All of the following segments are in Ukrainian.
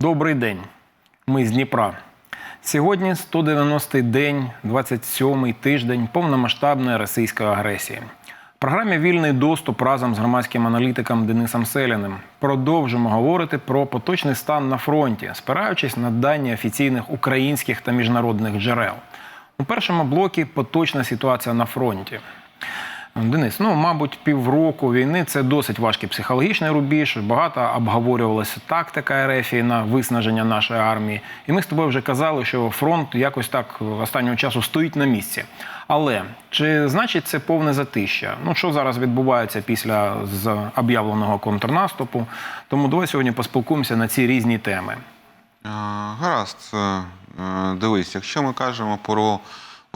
Добрий день. Ми з Дніпра. Сьогодні 190-й день, 27-й тиждень повномасштабної російської агресії. В програмі Вільний доступ разом з громадським аналітиком Денисом Селяним продовжимо говорити про поточний стан на фронті, спираючись на дані офіційних українських та міжнародних джерел. У першому блокі поточна ситуація на фронті. Денис, ну мабуть, півроку війни це досить важкий психологічний рубіж. Багато обговорювалася тактика РФ на виснаження нашої армії. І ми з тобою вже казали, що фронт якось так останнього часу стоїть на місці. Але чи значить це повне затища? Ну що зараз відбувається після з об'явленого контрнаступу? Тому давай сьогодні поспілкуємося на ці різні теми. Е, Гаразд, Е, е, дивись, якщо ми кажемо про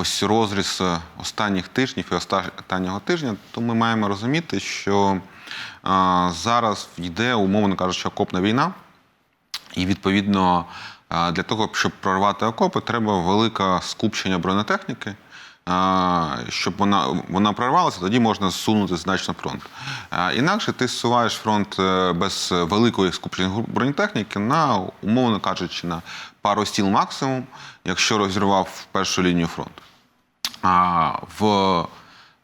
ось розріз е, останніх тижнів і останнього тижня, то ми маємо розуміти, що е, зараз йде, умовно кажучи, окопна війна, і відповідно е, для того, щоб прорвати окопи, треба велике скупчення бронетехніки. Щоб вона, вона прорвалася, тоді можна зсунути значно фронт. Інакше ти зсуваєш фронт без великої скупчення бронетехніки на, умовно кажучи, на пару стіл максимум, якщо розірвав першу лінію фронту. В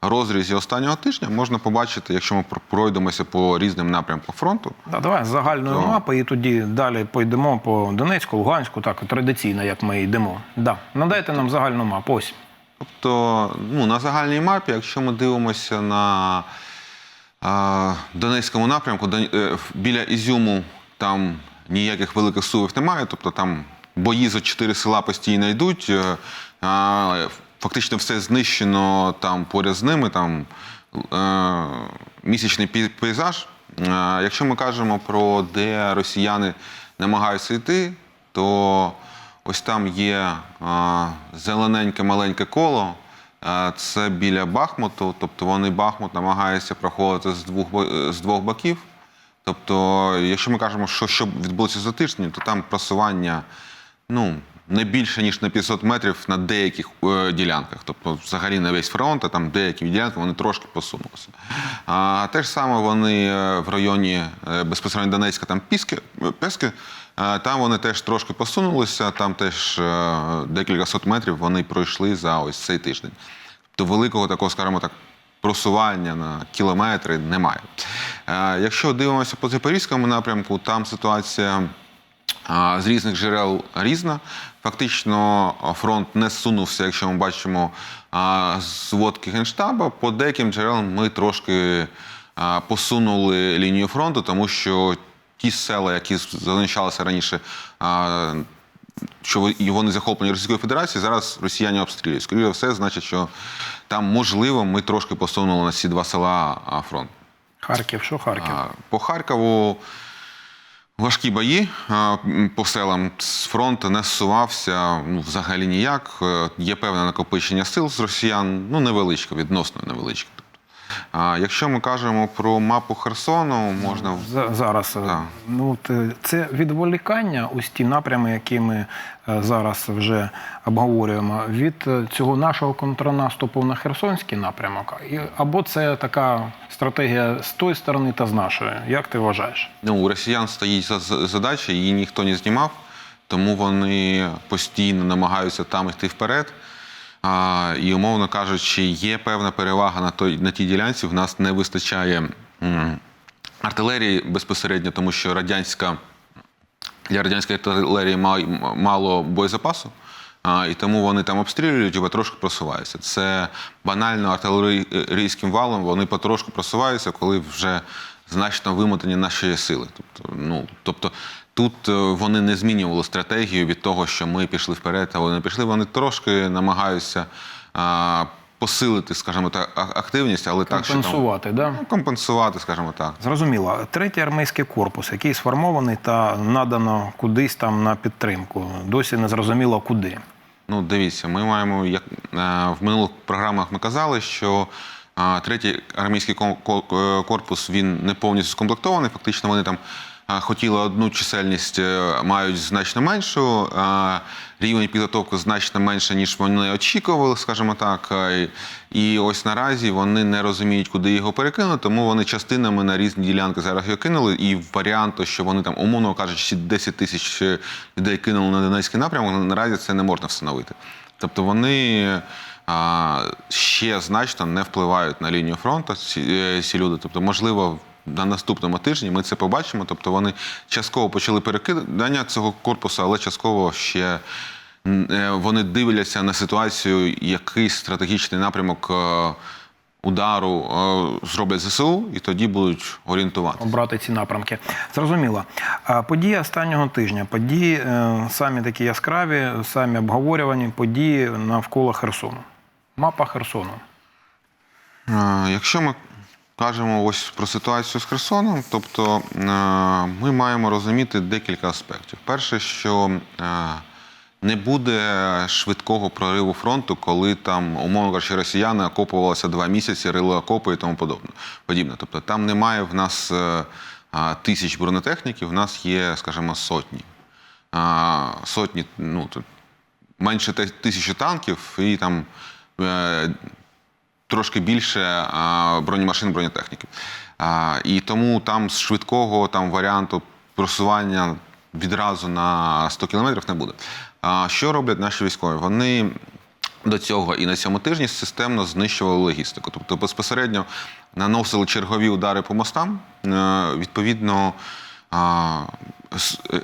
розрізі останнього тижня можна побачити, якщо ми про- пройдемося по різним напрямкам фронту, Да, давай з загальної Так. мапи і тоді далі пойдемо по Донецьку, Луганську, так традиційно, як ми йдемо. Да. Надайте нам загальну мапу. Ось. Тобто, ну, на загальній мапі, якщо ми дивимося на а, Донецькому напрямку, Дон- е, біля Ізюму там ніяких великих сувів немає, тобто там бої за чотири села постійно йдуть. е, а, Фактично все знищено там поряд з ними, там е, місячний пейзаж. Е, Якщо ми кажемо про де росіяни намагаються йти, то ось там є а, зелененьке маленьке коло. Це біля Бахмуту, тобто вони Бахмут намагаються проходити з двох бо- з двох боків. Тобто, якщо ми кажемо, що, що відбулося за тиждень, то там просування ну, не більше, ніж на 500 метрів на деяких е, ділянках. Тобто, взагалі на весь фронт, а там деякі ділянки вони трошки посунулися. А те ж саме вони е, в районі е, безпосередньо Донецька, там Піски, е, Пески, е, там вони теж трошки посунулися, там теж декілька сот метрів вони пройшли за ось цей тиждень. Тобто великого такого, скажімо так, просування на кілометри немає. Якщо дивимося по Запорізькому напрямку, там ситуація з різних джерел різна. Фактично фронт не зсунувся, якщо ми бачимо зводки Генштаба. По деяким джерелам ми трошки посунули лінію фронту, тому що ті села, які залишалися раніше, що вони захоплені Російською Федерацією, зараз росіяни обстрілюють. Скоріше за все, значить, що там можливо ми трошки посунули на ці два села фронт. Харків, що Харків? По Харкову важкі бої по селам. З фронту не зсувався ну, взагалі ніяк. Е, Є певне накопичення сил з росіян, ну невеличке, відносно невеличке. А якщо ми кажемо про мапу Херсону, можна За- Зараз е, Так. ну е, це відволікання, ось ті напрями, які ми е, зараз вже обговорюємо, від е, цього нашого контрнаступу на Херсонський напрямок, або це така стратегія з тої сторони та з нашої. Як ти вважаєш? Ну, у росіян стоїть за- за- задача, її ніхто не знімав, тому вони постійно намагаються там йти вперед. А, і, умовно кажучи, є певна перевага на, той, на тій ділянці. В нас не вистачає м, артилерії безпосередньо, тому що радянська, для радянської артилерії ма- мало боєзапасу. А, і тому вони там обстрілюють і потрошку просуваються. Це банально артилерійським валом вони потрошку просуваються, коли вже значно вимотані наші сили. Тобто, ну, тобто тут е, вони не змінювали стратегію від того, що ми пішли вперед, а вони пішли. Вони трошки намагаються а, посилити, скажімо так, активність, але так, що там, Компенсувати, да? ну, компенсувати, скажімо так. Зрозуміло. Третій армійський корпус, який сформований та надано кудись там на підтримку. Досі не зрозуміло куди. Ну, дивіться, ми маємо, як е, в минулих програмах ми казали, що третій армійський е, корпус він не повністю скомплектований. Фактично, вони там хотіли одну чисельність, е, мають значно меншу. Рівень підготовки значно менше, ніж вони очікували, скажімо так. І- ось наразі вони не розуміють, куди його перекинути, тому вони частинами на різні ділянки зараз його кинули. І варіанту, що вони там, умовно кажучи, 10 тисяч е, людей кинули на Донецький напрямок, наразі це не можна встановити. Тобто вони ще значно не впливають на лінію фронту ці, е, ці люди. Тобто, можливо, на наступному тижні ми це побачимо. Тобто вони частково почали перекидання цього корпусу, але частково ще е, вони дивляться на ситуацію, який стратегічний напрямок е, удару е, зроблять ЗСУ, і тоді будуть орієнтуватися. обрати ці напрямки. Зрозуміло. Події останнього тижня, події самі такі яскраві, самі обговорювані події навколо Херсону. Мапа Херсону. Якщо ми кажемо ось про ситуацію з Херсоном, тобто е, ми маємо розуміти декілька аспектів. Перше, що е, не буде швидкого прориву фронту, коли там, умовно кажучи, росіяни окопувалися два місяці, рили окопи і тому подібне. Тобто там немає в нас е, тисяч бронетехніків, в нас є, скажімо, сотні. Сотні, ну, менше тисячі танків і там. Е, трошки більше а, бронемашин, бронетехніки. І тому там з швидкого там, варіанту просування відразу на 100 кілометрів не буде. Що роблять наші військові? Вони до цього і на цьому тижні системно знищували логістику. Тобто безпосередньо наносили чергові удари по мостам. Е, Відповідно, е,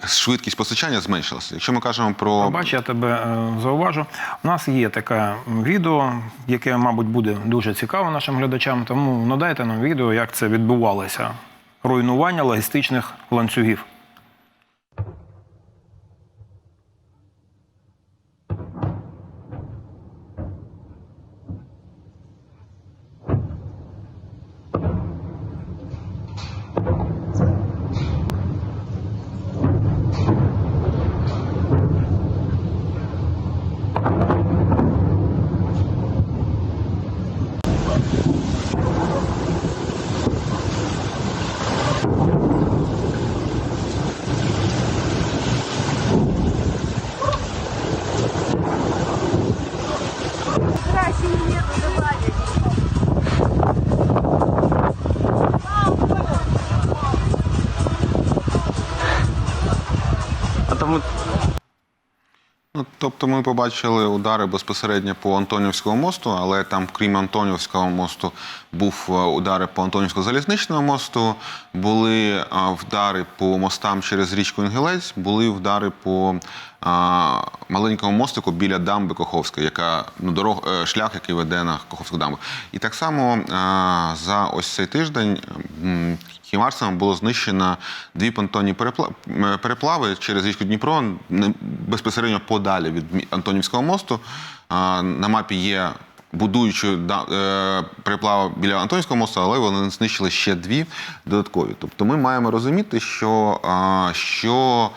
швидкість постачання зменшилася. Якщо ми кажемо про Бач, я тебе е, зауважу. У нас є таке відео, яке, мабуть, буде дуже цікаво нашим глядачам. Тому надайте нам відео, як це відбувалося. Руйнування логістичних ланцюгів. Ну, тобто ми побачили удари безпосередньо по Антонівському мосту, але там, крім Антонівського мосту, був е, удари по Антонівському залізничному мосту, були вдари по мостам через річку Інгелець, були вдари по маленькому мостику біля дамби Коховської, яка ну, дорог, е, шлях, який веде на Коховську дамбу. І так само за ось цей тиждень Хімарсами було знищено дві понтонні переплави через річку Дніпро безпосередньо подалі від Антонівського мосту. На мапі є будуючи да- е, переплава біля Антонівського мосту, але вони знищили ще дві додаткові. Тобто ми маємо розуміти, що, що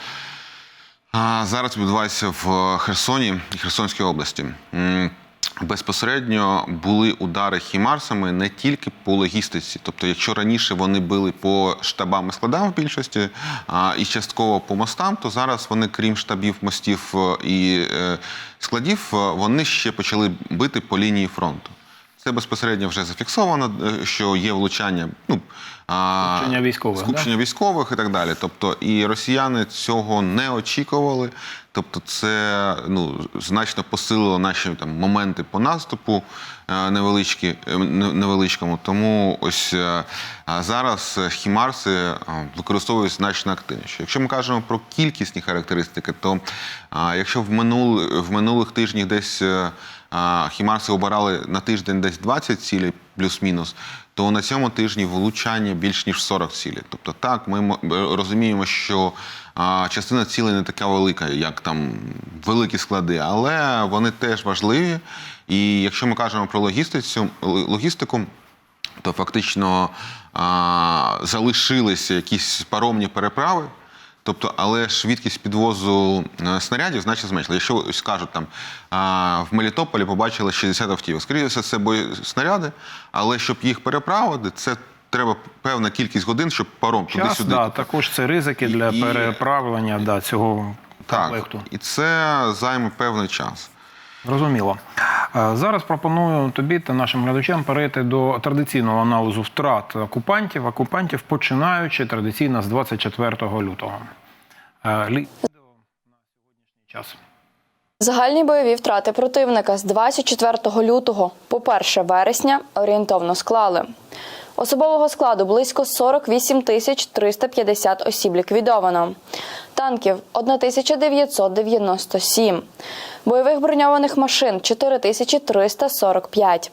зараз відбувається в Херсоні і Херсонській області. Безпосередньо були удари хімарсами не тільки по логістиці. Тобто, якщо раніше вони били по штабам і складам в більшості а, і частково по мостам, то зараз вони, крім штабів, мостів е, і е, складів, е, вони ще почали бити по лінії фронту. Це безпосередньо вже зафіксовано, е, що є влучання. Ну, Скупчення військових, скупчення військових і так далі. Тобто, і росіяни цього не очікували. Тобто, це ну, значно посилило наші там, моменти по наступу е, невеличкі, е, невеличкому. Тому ось зараз хімарси використовують значно активніше. Якщо ми кажемо про кількісні характеристики, то якщо в, минул, в минулих тижнях десь хімарси обирали на тиждень десь 20 цілей плюс-мінус, то на цьому тижні влучання більш ніж 40 цілей. Тобто, так, ми розуміємо, що частина цілей не така велика, як там великі склади, але вони теж важливі. І якщо ми кажемо про логістику, то фактично залишилися якісь паромні переправи. Тобто, але швидкість підвозу е, снарядів значно зменшила. Якщо ось кажуть там в Мелітополі побачили 60 автівок. Скоріше все, це бої снаряди, але щоб їх переправити, це треба певна кількість годин, щоб паром Час, туди-сюди. да, також це ризики для І- переправлення да, цього так, комплекту. і це займе певний час. Зрозуміло. Е, Зараз пропоную тобі та нашим глядачам перейти до традиційного аналізу втрат окупантів, окупантів починаючи традиційно з 24 лютого. Е, лі- час. Загальні бойові втрати противника з 24 лютого по 1 вересня орієнтовно склали. Особового складу близько 48 тисяч 350 осіб ліквідовано. Танків 1997. Бойових броньованих машин 4345.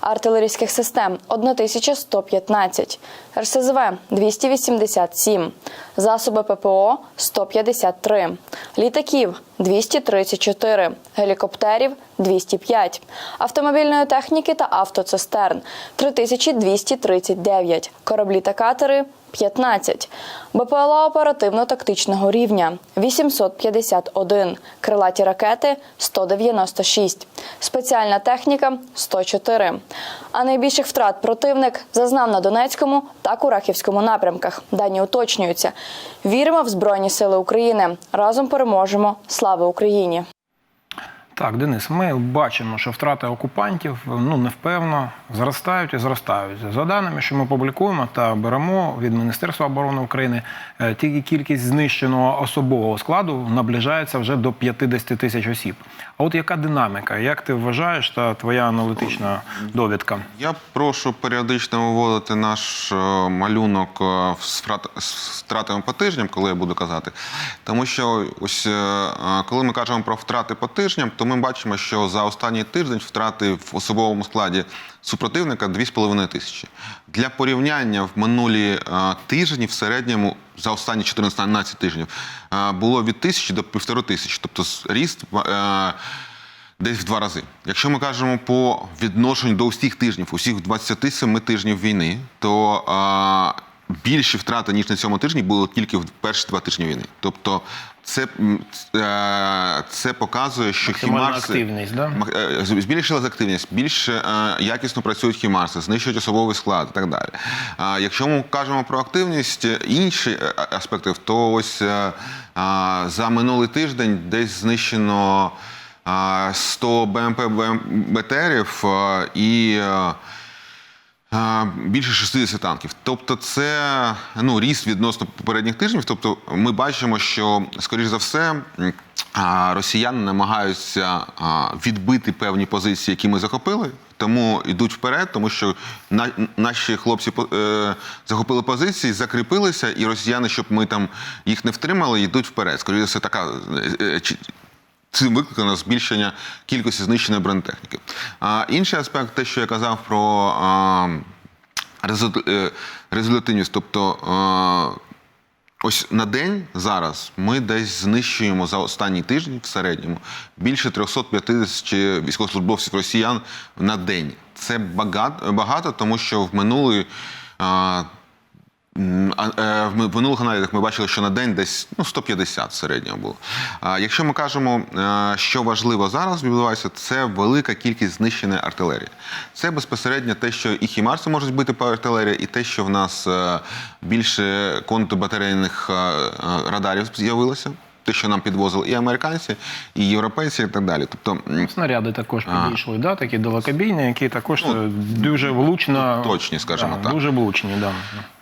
Артилерійських систем 1115. РСЗВ 287. Засоби ППО 153. Літаків 234. Гелікоптерів 205. Автомобільної техніки та автоцистерн 3239. Кораблі та катери 15. БПЛА оперативно-тактичного рівня 851. Крилаті ракети 196. Спеціальна техніка 104. А найбільших втрат противник зазнав на Донецькому та Курахівському напрямках. Дані уточнюються. Віримо в Збройні Сили України. Разом переможемо. Слава Україні! Так, Денис, ми бачимо, що втрати окупантів ну невпевно зростають і зростають. За даними, що ми публікуємо та беремо від Міністерства оборони України, е, тільки кількість знищеного особового складу наближається вже до 50 тисяч осіб. А от яка динаміка? Як ти вважаєш та твоя аналітична довідка? Я прошу періодично виводити наш е, малюнок е, з втратами по тижням, коли я буду казати. Тому що ось коли ми кажемо про втрати по тижням, то ми бачимо, що за останній тиждень втрати в особовому складі супротивника 2,5 тисячі. Для порівняння в минулі е, тижні в середньому за останні 14-12 тижнів е, було від тисячі до півтори тисячі. Тобто ріст. е, Десь в два рази. Якщо ми кажемо по відношенню до усіх тижнів, усіх 27 тижнів війни, то більші втрати, ніж на цьому тижні, були тільки в перші два тижні війни. Тобто це, е, це показує, що хімарси активність, да? Е, збільшилась активність, більш е, якісно працюють хімарси, знищують особовий склад і так далі. А якщо ми кажемо про активність, інші аспекти, то ось за минулий тиждень десь знищено а, 100 БМП БТРів і. Більше 60 танків. Тобто, це ну, ріст відносно попередніх тижнів. Тобто, ми бачимо, що, скоріш за все, росіяни намагаються відбити певні позиції, які ми захопили, тому йдуть вперед, тому що на, наші хлопці е, захопили позиції, закріпилися, і росіяни, щоб ми там їх не втримали, йдуть вперед. Скоріше все, така е, е, Цим викликано збільшення кількості знищеної бронетехніки. А інший аспект, те, що я казав про а, е, результативність, тобто ось на день зараз ми десь знищуємо за останні тижні в середньому більше 350 військовослужбовців росіян на день. Це багато, багато тому що в минулий. Е, В ми- в минулих аналізах ми бачили, що на день десь ну, 150 середнього було. Якщо ми кажемо, е, що важливо зараз відбувається, це велика кількість знищеної артилерії. Це безпосередньо те, що і хімарси можуть бити по артилерії, і те, що в нас е, більше контрбатарейних радарів з'явилося. Те, що нам підвозили і американці, і європейці, і так далі. Тобто, Снаряди також підійшли, да, такі далекобійні, які також е, дуже влучно точні, скажімо да, так. Дуже влучні, да.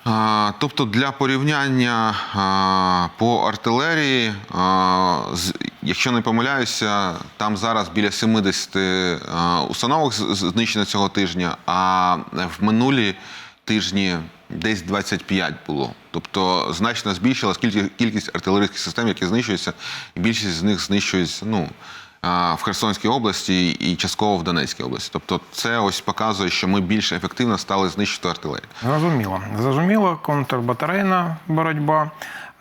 А, Тобто для порівняння а, по артилерії, а, з- якщо не помиляюся, там зараз біля 70 а, установок знищено цього тижня, а в минулі тижні десь 25 було. Тобто значно збільшилась кількість, артилерійських систем, які знищуються, і більшість з них знищується ну, в Херсонській області і частково в Донецькій області. Тобто це ось показує, що ми більш ефективно стали знищити артилерію. Зрозуміло. Зрозуміло, контрбатарейна боротьба,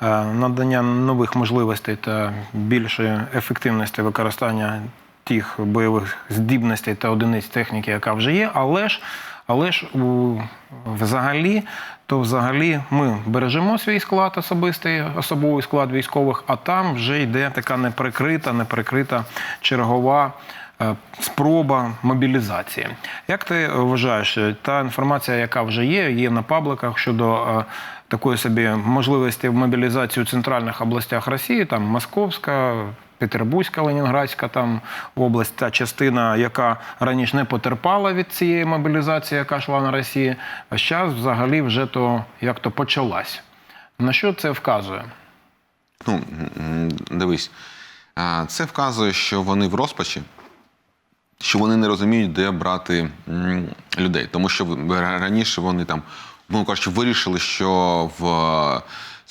е, надання нових можливостей та більшої ефективності використання тих бойових здібностей та одиниць техніки, яка вже є, але ж, але ж у, взагалі, то взагалі ми бережемо свій склад особистий, особовий склад військових, а там вже йде така неприкрита, неприкрита чергова. е, спроба мобілізації. Як ти вважаєш, та інформація, яка вже є, є на пабликах щодо е, такої собі можливості в мобілізації у центральних областях Росії, там Московська, Петербурзька, Ленінградська там область, та частина, яка раніше не потерпала від цієї мобілізації, яка йшла на Росію, а зараз взагалі вже то як то почалась. На що це вказує? Ну, дивись, це вказує, що вони в розпачі, що вони не розуміють, де брати людей. Тому що раніше вони там, ну кажучи, вирішили, що в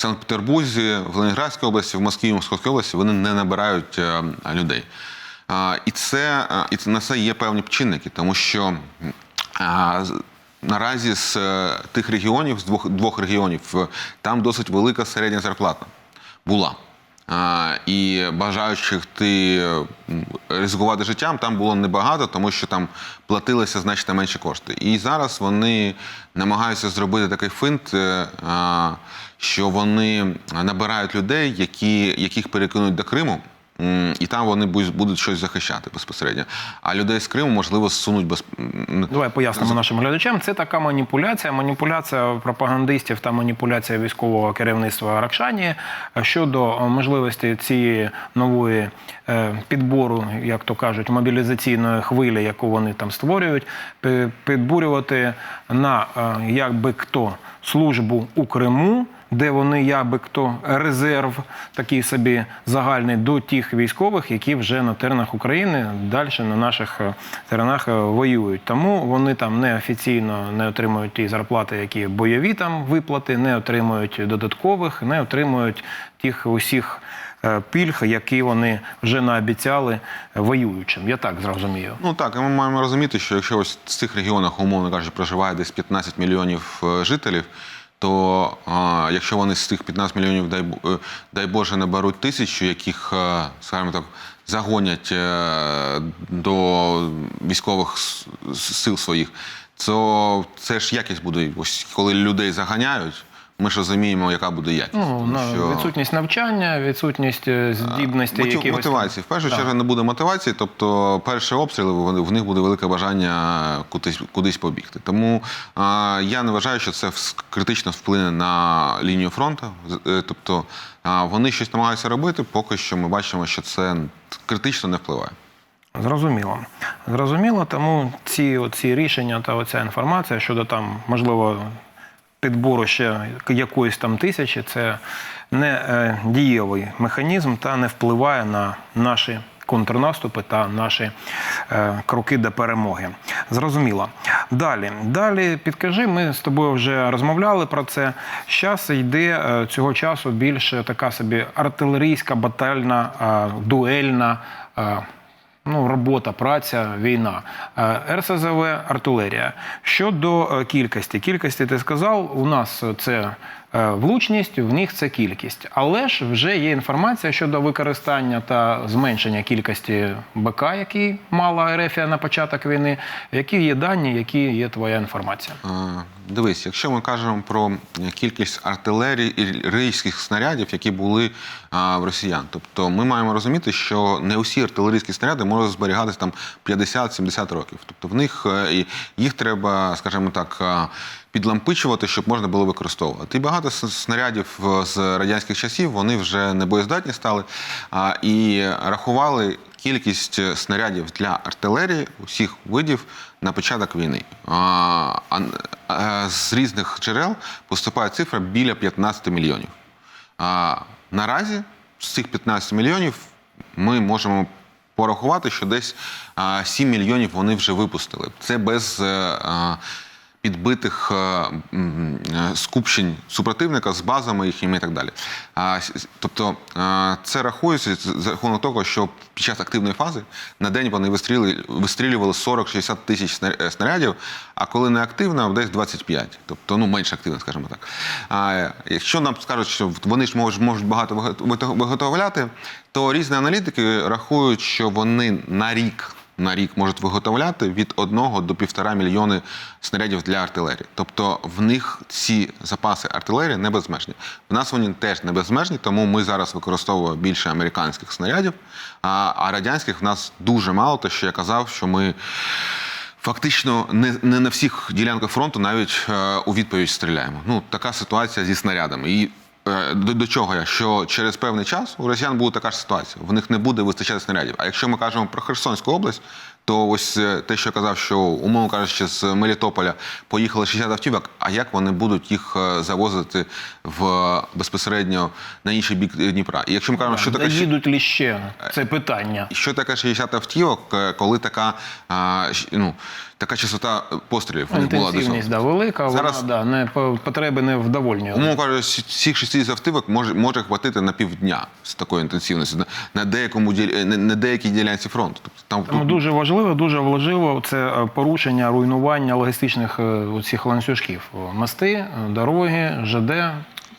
Санкт-Петербурзі, в Ленінградській області, в Москві, в Московській області вони не набирають е, людей. І це і це на це є певні чинники, тому що наразі з е, тих регіонів, з двох, двох регіонів, е, там досить велика середня зарплата була. І бажаючих ти е, ризикувати життям там було небагато, тому що там платилися значно менші кошти. І зараз вони намагаються зробити такий финт, е, що вони набирають людей, які, яких перекинуть до Криму. І там вони будуть щось захищати безпосередньо. А людей з Криму, можливо, зсунуть без Давай пояснимо нашим глядачам. Це така маніпуляція, маніпуляція пропагандистів та маніпуляція військового керівництва Ракшані щодо можливості цієї нової е, підбору, як то кажуть, мобілізаційної хвилі, яку вони там створюють, підбурювати на е, як би хто службу у Криму. Де вони якби хто резерв такий собі загальний до тих військових, які вже на теренах України далі на наших е, теренах е, воюють. Тому вони там неофіційно не отримують ті зарплати, які бойові там виплати, не отримують додаткових, не отримують тих усіх е, пільг, які вони вже наобіцяли воюючим. Я так зрозумію. Ну так, і ми маємо розуміти, що якщо ось в цих регіонах, умовно кажучи, проживає десь 15 мільйонів жителів, то а, якщо вони з тих 15 мільйонів, дай, е, дай Боже, наберуть тисячу, яких, е, скажімо так, загонять е, до військових сил своїх, то це ж якість буде. Ось коли людей заганяють, ми ж розуміємо, яка буде якість. Ну, Тому що- відсутність навчання, відсутність е, здібності Мотив- якихось... мотивації. В першу Так. чергу не буде мотивації, тобто перші обстріли вони- в них буде велике бажання кудись, кудись побігти. Тому а, я не вважаю, що це вс- критично вплине на лінію фронту. З- е, Тобто а, вони щось намагаються робити, поки що ми бачимо, що це критично не впливає. Зрозуміло. Зрозуміло, тому ці, ці рішення та оця інформація щодо там, можливо, підбору ще якоїсь там тисячі, це не е, дієвий механізм та не впливає на наші контрнаступи та наші е, кроки до перемоги. Зрозуміло. Далі, далі підкажи, ми з тобою вже розмовляли про це. Зараз йде е, цього часу більше така собі артилерійська, батальна, дуельна. Ну, робота, праця, війна. Е, РСЗВ артилерія. Щодо е, кількості, кількості ти сказав, у нас це влучність, в них це кількість. Але ж вже є інформація щодо використання та зменшення кількості БК, які мала Ерефія на початок війни. Які є дані, які є твоя інформація? Е, Дивись, якщо ми кажемо про кількість артилерійських снарядів, які були а, в росіян, тобто ми маємо розуміти, що не усі артилерійські снаряди можуть зберігатися там 50-70 років. Тобто в них е, їх треба, скажімо так, підлампичувати, щоб можна було використовувати. І багато снарядів е, з радянських часів вони вже не боєздатні стали і рахували кількість е, снарядів для артилерії усіх видів на початок війни. А, а, з різних джерел поступає цифра біля 15 мільйонів. Наразі з цих 15 мільйонів ми можемо порахувати, що десь 7 мільйонів вони вже випустили. Це без е, підбитих е, е, скупчень супротивника з базами їхніми і так далі. Тобто е, це рахується за рахунок того, що під час активної фази на день вони вистрілювали, вистрілювали 40-60 тисяч сна- снарядів, а коли не активна, десь 25. Тобто, ну, менш активно, скажімо так. А якщо нам скажуть, що вони ж можуть, можуть багато виготовляти, то різні аналітики рахують, що вони на рік на рік можуть виготовляти від 1 до 1,5 мільйони снарядів для артилерії. Тобто в них ці запаси артилерії не безмежні. В нас вони теж не безмежні, тому ми зараз використовуємо більше американських снарядів, а, радянських в нас дуже мало, те, що я казав, що ми. Фактично не, не на всіх ділянках фронту навіть е, у відповідь стріляємо. Ну така ситуація зі снарядами. І до, до чого я? Що через певний час у росіян буде така ж ситуація. В них не буде вистачати снарядів. А якщо ми кажемо про Херсонську область, то ось е, те, що я казав, що умовно кажучи, з Мелітополя поїхали 60 автівок. А як вони будуть їх е, завозити в е, безпосередньо на інший бік Дніпра? І якщо ми кажемо, що таке їдуть ли ще? Це питання. Що таке 60 автівок, е, коли така, ну, така частота пострілів у них була до Інтенсивність да, велика, Зараз- вона да, не потреби не вдовольнює. Умовно кажучи, цих 60 автівок може, може хватити на півдня з такою інтенсивністю, на, на, деякому, на, на деякій ділянці фронту. Тобто, там, Тому дуже важливо, дуже важливо це е, порушення, руйнування логістичних е, цих ланцюжків. Мости, е, дороги, ЖД.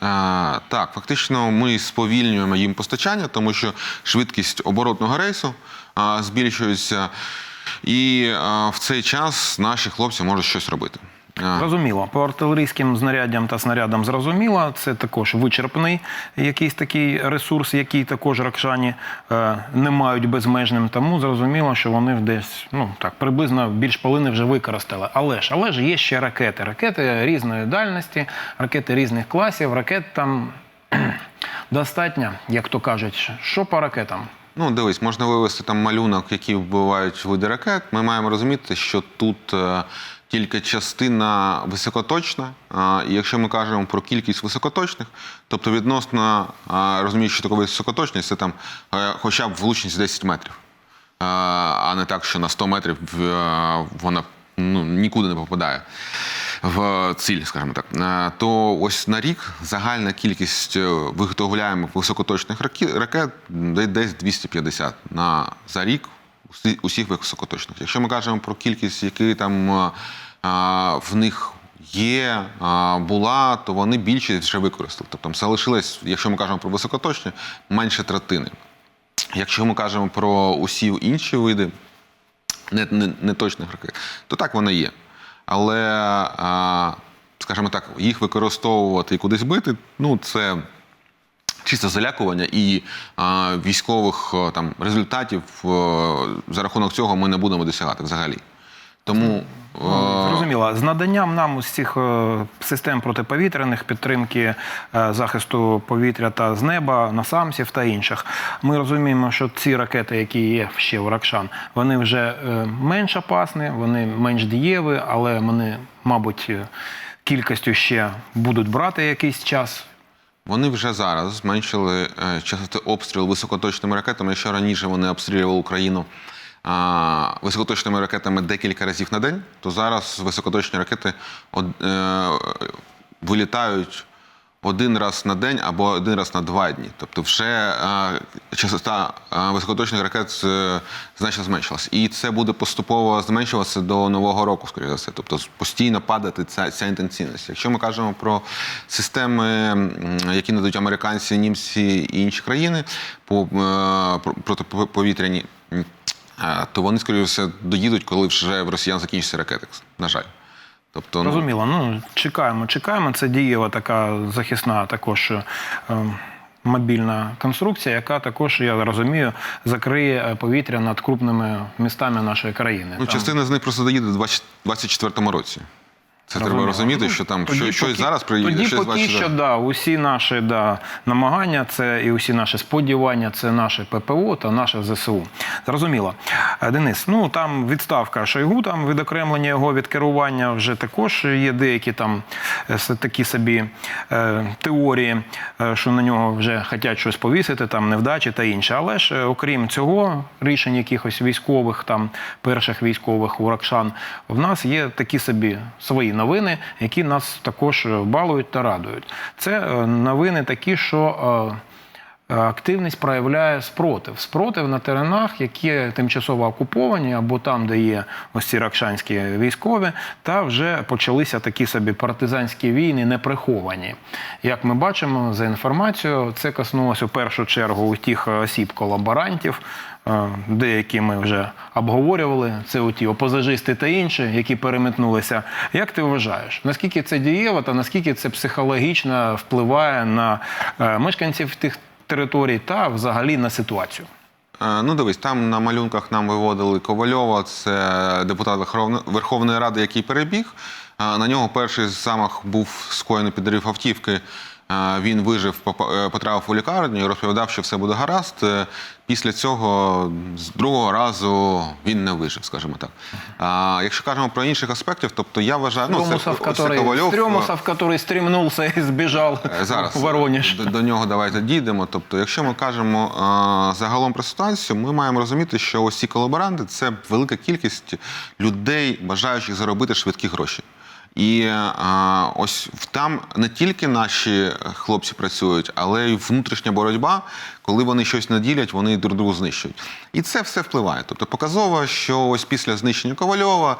А, так, фактично ми сповільнюємо їм постачання, тому що швидкість оборотного рейсу а, збільшується, і в цей час наші хлопці можуть щось робити. Зрозуміло. По артилерійським знаряддям та снарядам зрозуміло. Це також вичерпний якийсь такий ресурс, який також ракшані е, не мають безмежним. Тому зрозуміло, що вони десь ну так приблизно більш половини вже використали. Але ж, але ж є ще ракети. Ракети різної дальності, ракети різних класів. Ракет там достатньо, як то кажуть. Що по ракетам? Ну, дивись, можна вивести там малюнок, які вбивають види ракет. Ми маємо розуміти, що тут е, тільки частина високоточна. І якщо ми кажемо про кількість високоточних, тобто відносно а, розумієш, що таке високоточність, це там е, хоча б влучність 10 метрів. А, а не так, що на 100 метрів е, вона ну, нікуди не попадає в ціль, скажімо так. Е, То ось на рік загальна кількість е, виготовляємих високоточних ракет десь 250 на за рік усіх високоточних. Якщо ми кажемо про кількість, які там е, в них є, була, то вони більшість вже використали. Тобто залишилось, якщо ми кажемо про високоточні, менше третини. Якщо ми кажемо про усі інші види не, не, ракет, то так воно є. Але, скажімо так, їх використовувати і кудись бити, ну це чисто залякування і а, військових там, результатів а, за рахунок цього ми не будемо досягати взагалі. Тому. А, Зрозуміло. З наданням нам цих е, систем протиповітряних підтримки е, захисту повітря та з неба, насамсів та інших. Ми розуміємо, що ці ракети, які є ще у Ракшан, вони вже е, менш опасні, вони менш дієві, але вони, мабуть, е, кількістю ще будуть брати якийсь час. Вони вже зараз зменшили е, частоти обстрілу високоточними ракетами. Якщо раніше вони обстрілювали Україну високоточними ракетами декілька разів на день, то зараз високоточні ракети е, вилітають один раз на день або один раз на два дні. Тобто, вже е, частота е, високоточних ракет значно зменшилась. І це буде поступово зменшуватися до нового року, скоріше за все. Тобто постійно падати ця, ця інтенсивність. Якщо ми кажемо про системи, які надають американці, німці і інші країни по про- протиповітряні, то вони, скоріше все, доїдуть, коли вже в росіян закінчиться ракетикс. На жаль. Тобто, ну, Розуміло, ну чекаємо, чекаємо. Це дієва така захисна також. е, Мобільна конструкція, яка також, я розумію, закриє е, повітря над крупними містами нашої країни. Ну, Там- частина з них просто доїде в 2024 році. Це треба розуміти, Ну, що там тоді щось поки- зараз приїде, Тоді щось поки що да, усі наші да, намагання, це і усі наші сподівання, це наше ППО та наше ЗСУ. Зрозуміло. Е, Денис, ну там відставка Шойгу, там відокремлення його від керування вже також є деякі там е, такі собі е, теорії, е, що на нього вже хочуть щось повісити, там невдачі та інше. Але ж окрім цього, рішень якихось військових, там перших військових у Ракшан, в нас є такі собі свої новини, які нас також е, балують та радують. Це е, новини такі, що. Е, Активність проявляє спротив. Спротив на теренах, які тимчасово окуповані, або там, де є ось ці ракшанські військові, та вже почалися такі собі партизанські війни неприховані. Як ми бачимо за інформацією, це коснулося у першу чергу у тих осіб колаборантів, е, деякі ми вже обговорювали. Це оті опозажисти та інші, які переметнулися. Як ти вважаєш, наскільки це дієво та наскільки це психологічно впливає на е, мешканців тих територій та взагалі на ситуацію? Е, Ну, дивись, там на малюнках нам виводили Ковальова, це депутат Верховної Ради, який перебіг. Е, На нього перший замах був скоєний підрив автівки. Е, Він вижив, попа- е, потрапив у лікарню і розповідав, що все буде гаразд. Е, Після цього з другого разу він не вижив, скажімо так. А якщо кажемо про інших аспектів, тобто я вважаю, ну, це, Стрёмусов, ось це который, Ковальов, е, Стрёмусов, который стремнулся и сбежал Е, Зараз в Воронеж. До, до нього давайте дійдемо. Тобто, якщо ми кажемо е, загалом про ситуацію, ми маємо розуміти, що ось ці колаборанти це велика кількість людей, бажаючих заробити швидкі гроші. І е, ось там не тільки наші хлопці працюють, але й внутрішня боротьба, коли вони щось наділять, вони друг другу знищують. І це все впливає. Тобто показово, що ось після знищення Ковальова, е,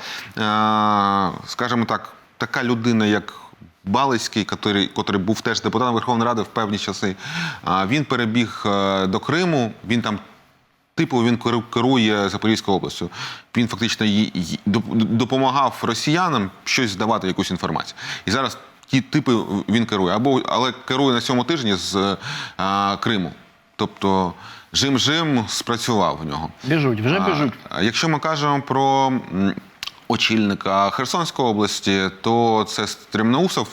скажімо так, така людина, як Балицький, котрий, котрий був теж депутатом Верховної Ради в певні часи, а, він перебіг е, до Криму. Він там, типу, він керує Запорізькою областю. Він фактично допомагав росіянам щось здавати, якусь інформацію. І зараз ті типи він керує. Або, але керує на цьому тижні з е, Криму. Тобто жим-жим спрацював в нього. Біжуть, вже біжуть. а Якщо ми кажемо про очільника Херсонської області, то це Стремноусов,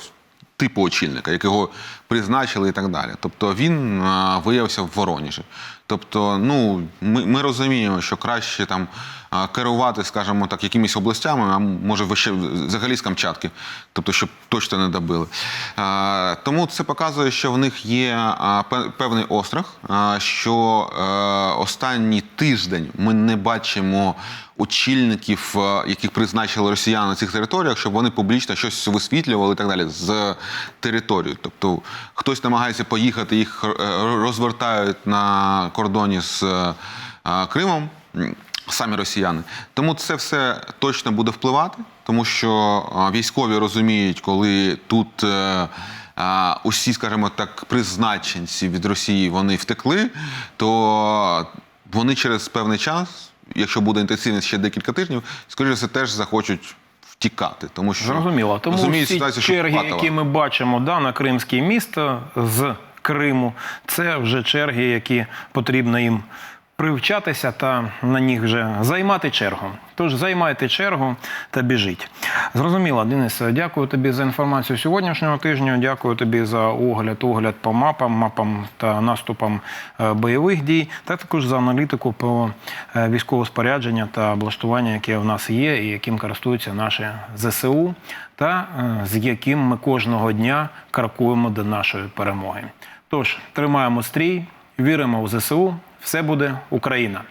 типу очільника, якого призначили і так далі. Тобто він а, виявився в Воронежі. Тобто, ну ми, ми розуміємо, що краще там керувати, скажімо так, якимись областями, а може ви ще взагалі з Камчатки, тобто, щоб точно не добили. А, тому це показує, що в них є певний острах, що е, останній тиждень ми не бачимо очільників, е, яких призначили росіяни на цих територіях, щоб вони публічно щось висвітлювали і так далі з території. Тобто хтось намагається поїхати, їх е, розвертають на кордоні з е, Кримом. Самі росіяни. Тому це все точно буде впливати, тому що військові розуміють, коли тут е, усі, скажімо так, призначенці від Росії вони втекли, то вони через певний час, якщо буде інтенсивність ще декілька тижнів, скоріше все теж захочуть втікати. Тому що Зрозуміло. Тому всі ситуація, що черги, патова. які ми бачимо да, на кримське місто з Криму, це вже черги, які потрібно їм привчатися та на них вже займати чергу. Тож займайте чергу та біжіть. Зрозуміло, Денис, дякую тобі за інформацію сьогоднішнього тижня. Дякую тобі за огляд, огляд по мапам, мапам та наступам е, бойових дій, та також за аналітику по е, військового спорядження та облаштування, яке в нас є, і яким користуються наші ЗСУ, та е, з яким ми кожного дня крокуємо до нашої перемоги. Тож тримаємо стрій, віримо в ЗСУ. Все буде Україна.